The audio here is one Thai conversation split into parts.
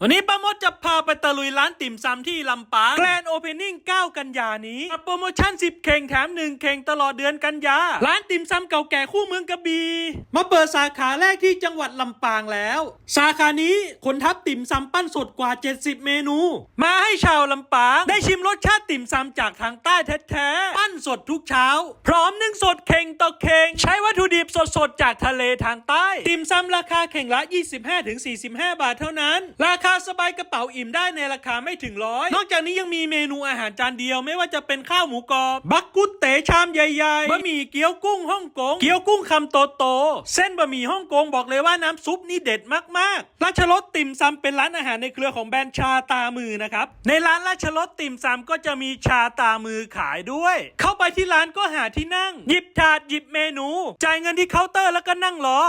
วันนี้ป้ามดจะพาไปตะลุยร้านติ่มซำที่ลำปางแกรนโอเพนนิ่ง กันยานี้กับโปรโมชั่น 10 เข่งแถม 1 เข่งตลอดเดือนกันยา ร้านติ่มซำเก่าแก่คู่เมืองกระบี่มาเปิดสาขาแรกที่จังหวัดลำปางแล้ว สาขานี้คนทับติ่มซำปั้นสดกว่า 70 เมนู มาให้ชาวลำปางได้ชิมรสชาติติ่มซำจากทางใต้แท้ๆปั้นสดทุกเช้า พร้อมนึ่งสดเข่งต่อเข่งใช้วัตถุดิบสดๆจากทะเลทางใต้ ติ่มซำราคาเข่งละ 25-45 บาทเท่านั้น ราคาสบายกระเป๋าอิ่มได้ในราคาไม่ถึงร้อยนอกจากนี้ยังมีเมนูอาหารจานเดียวไม่ว่าจะเป็นข้าวหมูกรอบ บักกุตเต๋ชามใหญ่ๆบะหมี่เกี๊ยวกุ้งฮ่องกง เกี๊ยวกุ้งคำโตๆเส้นบะหมี่ฮ่องกงบอกเลยว่าน้ำซุปนี่เด็ดมากๆ ราชรสติ่มซำเป็นร้านอาหารในเครือของแบรนด์ชาตามือนะครับ ในร้านราชรสติ่มซำก็จะมีชาตามือขายด้วย เข้าไปที่ร้านก็หาที่นั่ง หยิบถาดหยิบเมนู จ่ายเงินที่เคาน์เตอร์แล้วก็นั่งรอ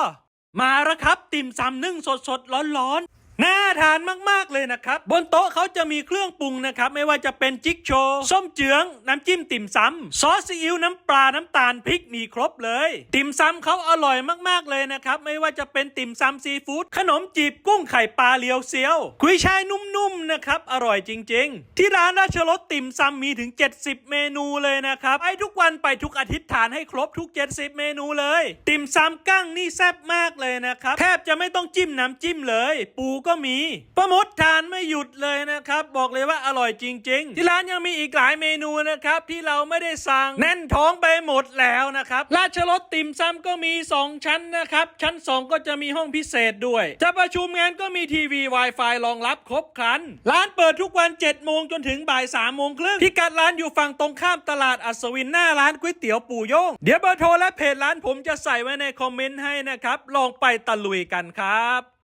มาแล้วครับติ่มซำนึ่งสดสดร้อนร้อนๆ น่าทานมาก ๆ เลยนะครับ บนโต๊ะเขาจะมีเครื่องปรุงนะครับ ไม่ว่าจะเป็นจิ๊กโชส้มเจือง น้ำจิ้มติ่มซำซอสซีอิ๊วน้ำปลาน้ำตาลพริกมีครบเลย ติ่มซำเขาอร่อยมาก ๆ เลยนะครับ ไม่ว่าจะเป็นติ่มซำซีฟู้ดขนมจีบกุ้งไข่ปลาเลียวเซียวกุยช่ายนุ่ม ๆ นะครับ อร่อยจริง ๆ ที่ร้านราชรสติ่มซำมีถึง 70 เมนูเลยนะครับไปทุกวันไปทุกอาทิตย์ทานให้ครบทุก 70 เมนูเลย ติ่มซำกั้งนี่แซ่บมากเลยนะครับแทบจะไม่ต้องจิ้มน้ำจิ้มเลยปูก็มีประมดทานไม่หยุดเลยนะครับ บอกเลยว่าอร่อยจริง ๆ ที่ร้านยังมีอีกหลายเมนูนะครับ ที่เราไม่ได้สั่งแน่นท้องไปหมดแล้วนะครับราชรสติ่มซำก็มี 2 ชั้นนะครับ ชั้น 2 ก็จะมีห้องพิเศษด้วย จะประชุมงานก็มีทีวี Wi-Fi รองรับครบครัน ร้านเปิดทุกวัน7โมงจนถึงบ่าย3โมงครึ่งพิกัดร้านอยู่ฝั่งตรงข้ามตลาดอัศวินหน้าร้านก๋วยเตี๋ยวปู่โยงเดี๋ยวเบอร์โทรและเพจร้านผมจะใส่ไว้ในคอมเมนต์ให้นะครับ ลองไปตะลุยกันครับ